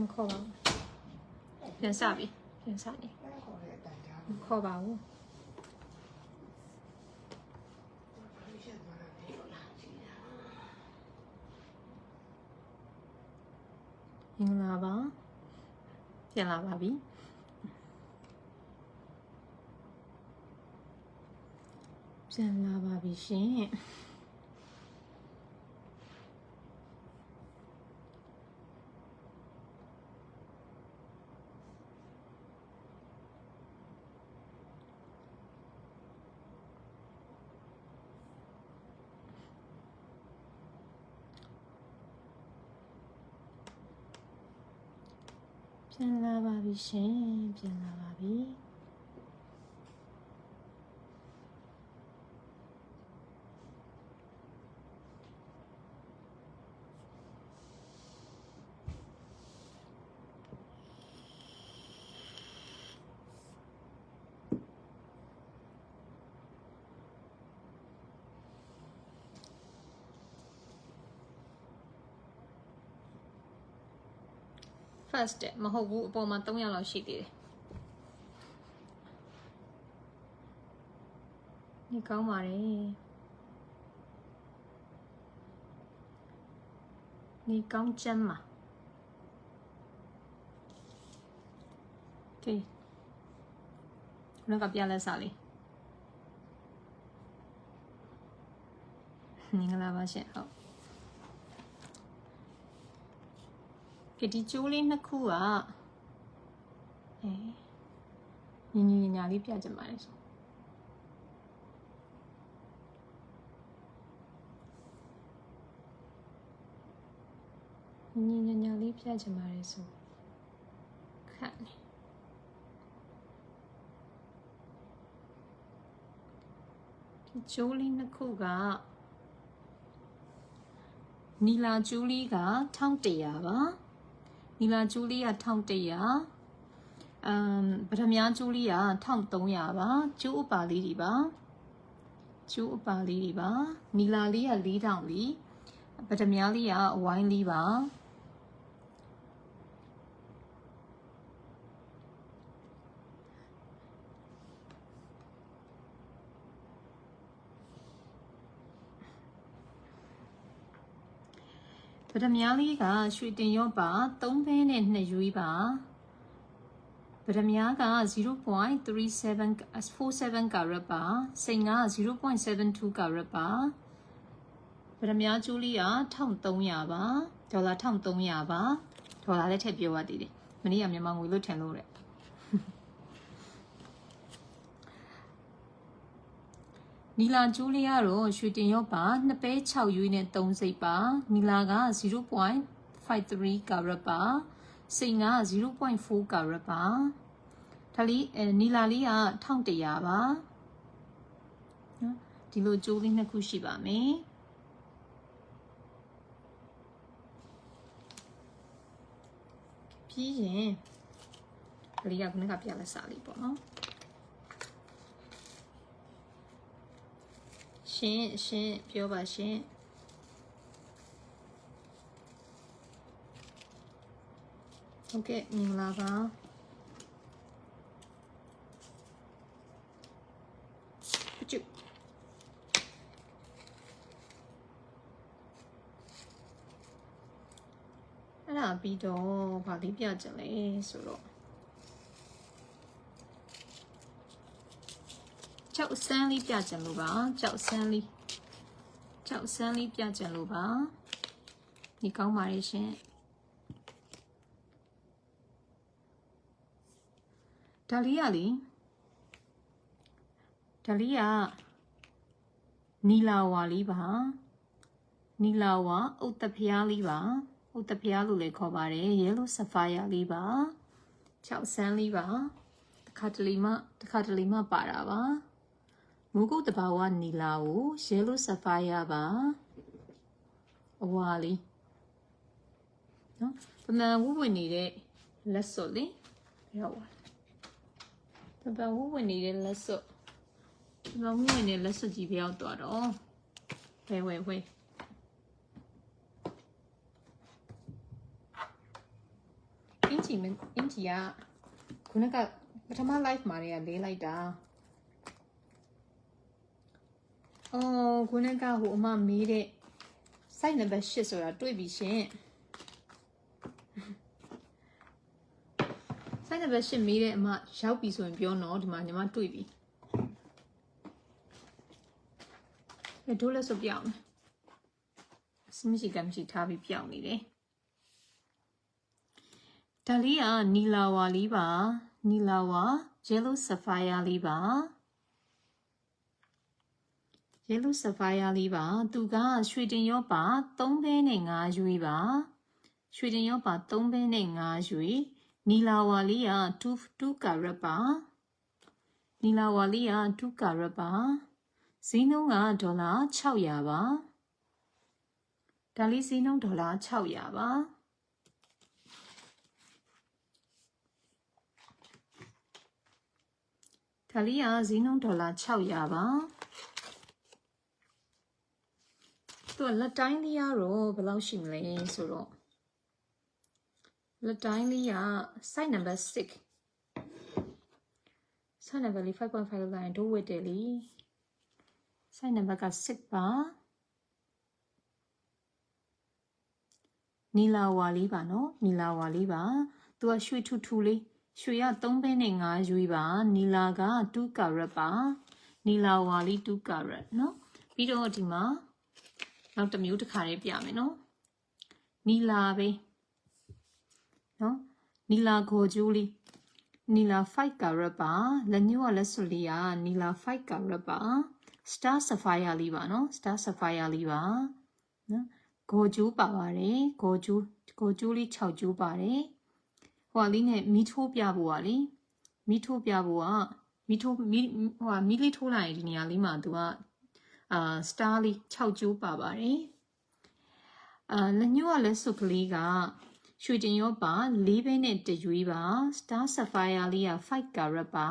မခေါ်ပါဘူးပြန်စပြီပြန်စနေအဲ့ခေါ်တဲ့အတိုင်းဒါမခေါ်ပါဘူးဘာလို့ရှက်သွားတာလဲလားကြည့်တာမင်္ဂလာပါပြန်လာပါပြီပြန်လာပါပြီရှင် ပြန်လာပါပြီရှင်ပြန်လာပါပြီ ဖတ်တဲ့မဟုတ်ဘူးအပေါ်မှာ3ယောက်လောက်ရှိသေးတယ်ဒီကောင်းပါတယ်ဒီကောင်းချမ်းမှာကဲခုနကပြလဲစားလေးမင်္ဂလာပါရှင်ဟုတ် ကဒီကျိုးလေးနှစ်ခုကအဲညီညီညာလေးပြကြပါလေဆိုညီညီညာညာလေးပြကြပါလေဆိုခက်နေဒီကျိုးလေးနှစ်ခုကနီလာကျူးလေးက1100ပါ နီလာကျူးလေးက1100အမ်ပထမကျူးလေးက1300ပါကျူးအပါလေးတွေပါကျူးအပါလေးတွေပါနီလာလေးက4000လီပထမလေးကအဝိုင်းလေးပါ ပထမလေးကရွှေတင်ရော့ပါ3ဘဲနဲ့2ရွေးပါပထမက0.37 47 carat ပါစိန်က0.72 carat ပါပထမကျူးလေးက1300ပါဒေါ်လာ1300ပါဒေါ်လာလည်းထည့်ပြောရသေးတယ်မနေ့ကမြန်မာငွေလို့ထင်လို့တဲ့ နီလာကျူးလေးကတော့ရွှေတင်ရော့ပါ2ပဲ6ရွေးနဲ့3စိတ်ပါနီလာက0.53 carat ပါစိန်က0.4 carat ပါဒါလေးအဲနီလာလေးက1100ပါနော်ဒီလိုကျိုးလေးနှစ်ခုရှိပါမယ်ပြီးရင်ဒါလေးကခုနကပြလက်စာလေးပေါ့နော် ရှင်ရှင်ပြောပါရှင်ဟုတ်ကဲ့မင်္ဂလာပါကျုပ်အဲ့ဒါပြီးတော့ဗာလေးပြကြလဲဆိုတော့ ကြောက်စမ်းလေးပြကြလို့ပါကြောက်စမ်းလေးကြောက်စမ်းလေးပြကြလို့ပါဒီကောင်းပါရဲ့ရှင်ဒါလေးကလေဒါလေးကနီလာဝါလေးပါနီလာဝါဥတ္တဖျားလေးပါဥတ္တဖျားလို့လည်းခေါ်ပါတယ်ရဲလိုဆဖာယာလေးပါ6ဆန်းလေးပါတစ်ခါတလေမှတစ်ခါတလေမှပါတာပါ မူကုတ်တဘာဝနီလာကိုရဲလိုဆဖာယာပါအဝါလေးနော်ပမန်ဝဝင်နေတဲ့လက်စွပ်လေးရောက်ပါပမန်ဝဝင်နေတဲ့လက်စွပ်ပမန်ဝဝင်နေတဲ့လက်စွပ်ကြီးပြောင်းသွားတော့ဝဲဝဲဝဲဂျီမအင်ဂျီကခုနကပထမ live မှာတည်းကလေးလိုက်တာ အော်ခုနကဟိုအမမေးတဲ့ site number 8ဆိုတာတွေ့ပြီရှင် site number 8မေးတဲ့အမရောက်ပြီဆိုရင်ပြောတော့ဒီမှာညီမတွေ့ပြီအဲဒိုးလက်စုပ်ပြောင်းမယ်စမရှိကမရှိထားပြီးပြောင်းနေတယ်ဒါလေးကနီလာဝါလေးပါနီလာဝါ yellow sapphire လေးပါ yellow sapphire လေးပါသူကရွှေတင်ရောပါ3ဘဲနဲ့5ရွေးပါရွှေတင်ရောပါ3ဘဲနဲ့5ရွေးနီလာဝါလေးက2 2 carat ပါနီလာဝါလေးက2 carat ပါဈေးနှုန်းကဒေါ်လာ600ပါဒါလေးဈေးနှုန်းဒေါ်လာ600ပါဒါလေးကဈေးနှုန်းဒေါ်လာ600ပါ သူကလက်တိုင်းလေးကတော့ဘယ်လောက်ရှိမလဲဆိုတော့လက်တိုင်းလေးက site number 6 site number လေး5.5လောက်လိုက်ရင်တို့ဝတ်တယ်လी site number က6ပါနီလာဝါလေးပါနော်နီလာဝါလေးပါသူကရွှေထူထူလေးရွှေက3ဘဲနဲ့5ရွေးပါနီလာက2 carat ပါနီလာဝါလေး2 carat နော်ပြီးတော့ဒီမှာ နောက်တစ်မျိုးတစ်ခါလေးပြမယ်နော်နီလာပဲနော်နီလာဂိုဂျူးလေးနီလာ5 carat ပါလက်ညှိုးကလက်စွပ်လေးကနီလာ5 carat ပါ star sapphire လေးပါနော် star sapphire လေးပါနော်ဂိုဂျူးပါပါတယ်ဂိုဂျူးဂိုဂျူးလေး6ဂျူးပါတယ်ဟိုဟာလေးနဲ့မီးထိုးပြဖို့ပါလေမီးထိုးပြဖို့ကမီးထိုးမီးဟိုဟာမီးလေးထိုးလိုက်ရင်ဒီနေရာလေးမှာသူက အာစတားလေး6ကျိုးပါပါတယ်အာလက်ညှိုးကလည်းစုပ်ကလေးကရွှေတင်ရောပါ၄ဘဲနဲ့တရွေးပါ star sapphire လေးက5 carat ပါ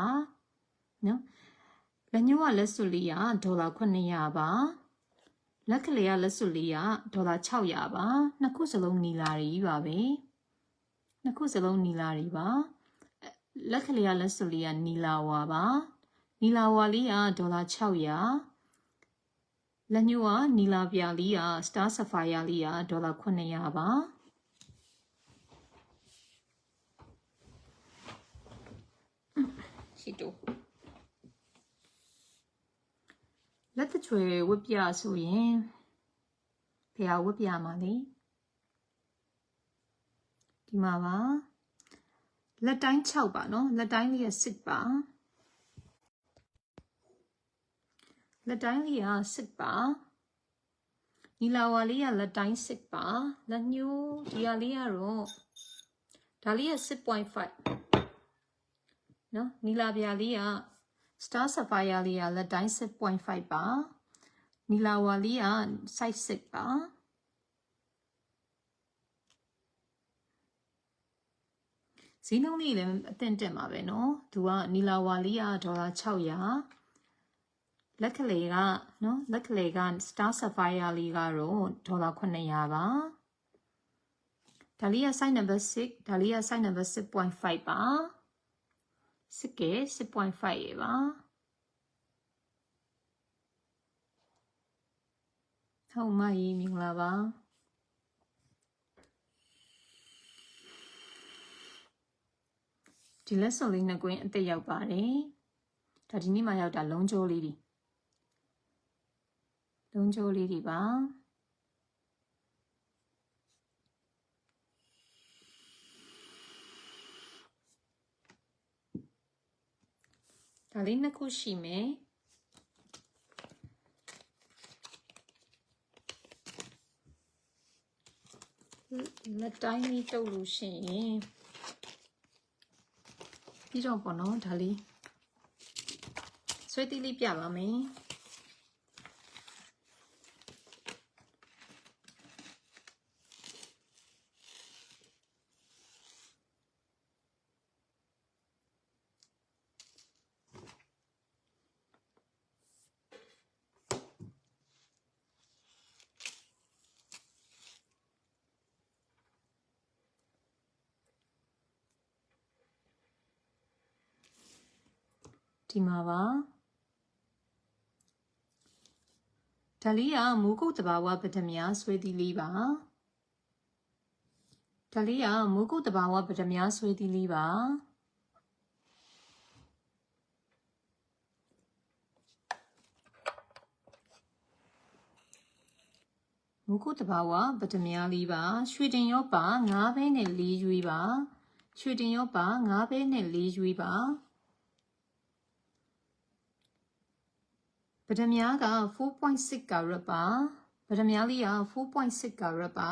နော်လက်ညှိုးကလက်စွပ်လေးကဒေါ်လာ900ပါလက်ကလေးကလက်စွပ်လေးကဒေါ်လာ600ပါနှစ်ခုစလုံးနီလာရီပါပဲနှစ်ခုစလုံးနီလာရီပါလက်ကလေးကလက်စွပ်လေးကနီလာဝါပါနီလာဝါလေးကဒေါ်လာ600 လက်ညှိုးကနီလာပြာလေးက star sapphire လေးကဒေါ်လာ900ပါရှိတော့လက်တချွေဝတ်ပြဆိုရင်ဖះဝတ်ပြမှာလေဒီမှာပါလက်တိုင်း6ပါနော်လက်တိုင်းလေးက6ပါ လက်တိုင်းလေးက6ပါနီလာဝါလေးကလက်တိုင်း6ပါလက်ညှိုးဒီဟာလေးကတော့ဒါလေးက6.5နော်နီလာပြာလေးက star sapphire လေးကလက်တိုင်း6.5ပါနီလာဝါလေးက size 6ပါဈေးနှုန်းလေးလည်းအသင့်တက်မှာပဲเนาะသူကနီလာဝါလေးကဒေါ်လာ600 လက်ကလေးကနော်လက်ကလေးက Star Sapphire လေးကတော့ဒေါ်လာ900ပါဒါလေးက site number 6ဒါလေးက site number 6.5ပါ6က6.5ရေပါဟုတ်မကြီးမင်္ဂလာပါဒီလက်စုံလေးနှစ်ကွင်းအသက်ရောက်ပါတယ်ဒါဒီနေ့မှရောက်တာလုံးကျိုးလေးတွေ လုံးကျိုးလေးတွေပါဒါလေးနှစ်ခုရှိမယ်လက်တိုင်းလေးတုပ်လို့ရှိရင်ပြီးတော့ပေါ့နော်ဒါလေးဆွဲတိလေးပြပါမယ် ဒီမှာပါဒါလေးကမူကုတ်တဘာဝပဒမြာဆွဲသီးလေးပါဒါလေးကမူကုတ်တဘာဝပဒမြာဆွဲသီးလေးပါမုကုတ်တဘာဝပဒမြာလေးပါရွှေတင်ရောပါ၅ဘဲနဲ့၄ရွေးပါရွှေတင်ရောပါ၅ဘဲနဲ့၄ရွေးပါ ပဒမြာက4.6ကာရက်ပါပဒမြာလေးက4.6ကာရက်ပါ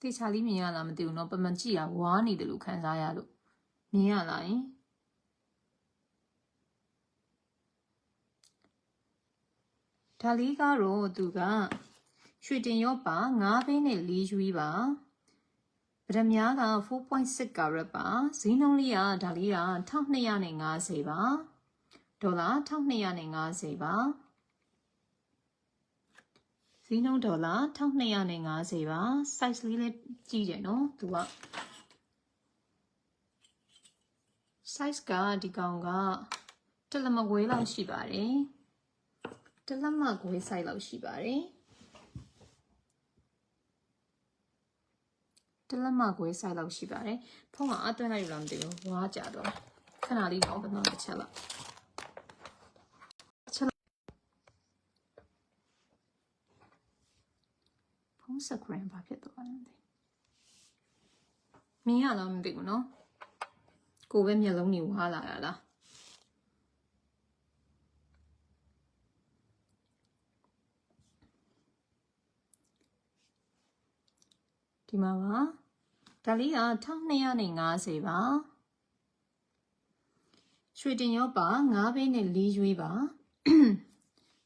တေချာလေးမြင်ရလားမသိဘူးเนาะပမန်ကြည့်ရဝါနေတယ်လို့ခံစားရလို့မြင်ရလားယင် ဒါလေးကတော့သူကရွှေတင်ရောပါ9ဘိန်းနဲ့4ယူပါ ပဒမြားက4.6ကာရက်ပါဈေးနှုန်းလေးကဒါလေးက1250ပါဒေါ်လာ1250ပါဈေးနှုန်းဒေါ်လာ1250ပါ size လေးလည်းကြီးတယ်နော်သူက size ကဒီကောင်ကတစ်လက်မခွဲလောက်ရှိပါတယ်တလက်မခွဲဆိုင်လောက်ရှိပါတယ် တလက်မခွဲဆိုင်လောက်ရှိပါတယ်ဖုန်းကအသွင်းလိုက်လို့လားမသိဘူးဝါကြတော့ခဏလေးတော့ဘယ်တော့တစ်ချက်လောက်တစ်ချက်လောက်ဖုန်းစကရင်ဘာဖြစ်သွားလဲမသိမင်းရလားမသိဘူးနော်ကိုပဲမျက်လုံးတွေဝါလာရလား ဒီမှာပါဒါလေးက1250ပါရွှေတင်ရောပါ9ဘိန်းနဲ့4ရွေးပါ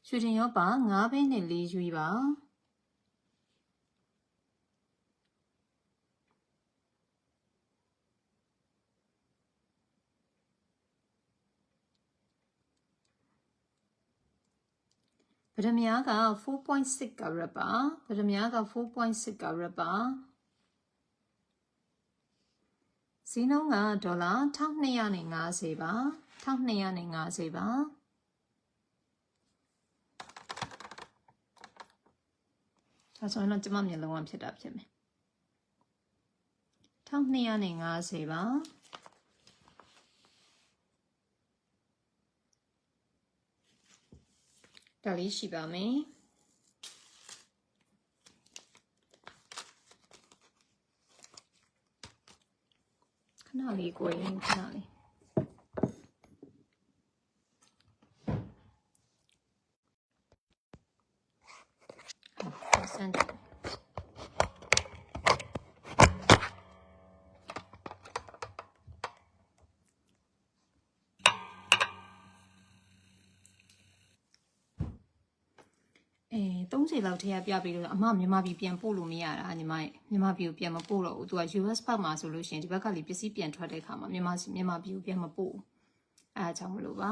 ရွှေတင်ရောပါ9ဘိန်းနဲ့4ရွေးပါပဒမြားက4.6ကရက်ပါပဒမြားက4.6ကရက်ပါ ဈေးနှုန်းကဒေါ်လာ1250ပါ1250ပါဒါဆိုရင်တော့ကျမမျက်လုံးကဖြစ်တာဖြစ်မယ်1250ပါဒါလေးရှိပါမယ် ခဏလေးကိုရင်ခဏလေးဟုတ် 30လောက်ထည့်ရပြပြီးတော့အမမြန်မာပြည်ပြန်ပို့လို့မရတာညီမရဲ့မြန်မာပြည်ကိုပြန်မပို့တော့ဘူးသူက US ဘက်မှာဆိုလို့ရှိရင်ဒီဘက်ကလေပစ္စည်းပြန်ထွက်တဲ့ခါမှာမြန်မာမြန်မာပြည်ကိုပြန်မပို့ဘူးအဲအကြောင်းမလို့ပါ